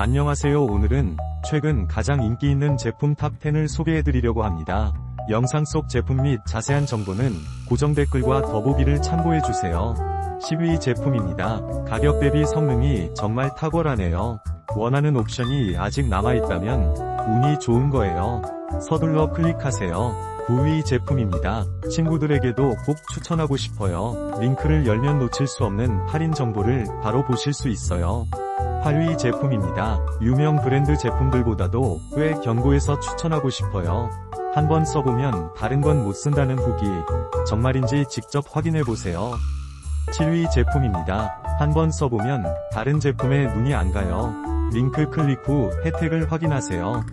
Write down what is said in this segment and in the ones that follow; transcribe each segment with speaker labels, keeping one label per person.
Speaker 1: 안녕하세요 오늘은 최근 가장 인기 있는 제품 탑10을 소개해드리려고 합니다. 영상 속 제품 및 자세한 정보는 고정 댓글과 더보기를 참고해주세요. 10위 제품입니다. 가격 대비 성능이 정말 탁월하네요. 원하는 옵션이 아직 남아있다면 운이 좋은 거예요. 서둘러 클릭하세요. 9위 제품입니다. 친구들에게도 꼭 추천하고 싶어요. 링크를 열면 놓칠 수 없는 할인 정보를 바로 보실 수 있어요. 8위 제품입니다. 유명 브랜드 제품들보다도 꽤 견고해서 추천하고 싶어요. 한번 써보면 다른 건 못 쓴다는 후기 정말인지 직접 확인해보세요. 7위 제품입니다. 한번 써보면 다른 제품에 눈이 안 가요. 링크 클릭 후 혜택을 확인하세요.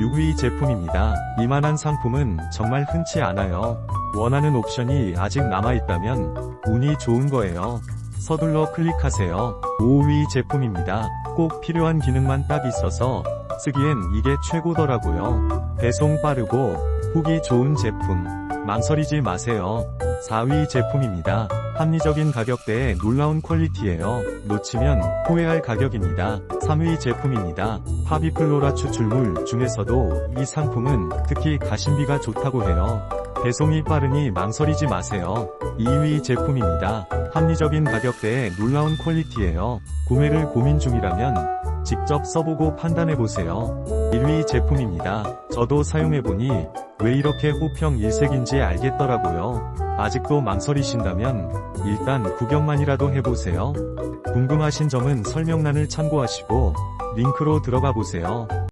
Speaker 1: 6위 제품입니다. 이만한 상품은 정말 흔치 않아요. 원하는 옵션이 아직 남아있다면 운이 좋은 거예요. 서둘러 클릭하세요. 5위 제품입니다. 꼭 필요한 기능만 딱 있어서 쓰기엔 이게 최고더라고요. 배송 빠르고 후기 좋은 제품. 망설이지 마세요. 4위 제품입니다. 합리적인 가격대에 놀라운 퀄리티예요. 놓치면 후회할 가격입니다. 3위 제품입니다. 파비플로라 추출물 중에서도 이 상품은 특히 가심비가 좋다고 해요. 배송이 빠르니 망설이지 마세요. 2위 제품입니다. 합리적인 가격대에 놀라운 퀄리티예요. 구매를 고민 중이라면 직접 써보고 판단해보세요. 1위 제품입니다. 저도 사용해보니 왜 이렇게 호평 일색인지 알겠더라고요. 아직도 망설이신다면 일단 구경만이라도 해보세요. 궁금하신 점은 설명란을 참고하시고 링크로 들어가 보세요.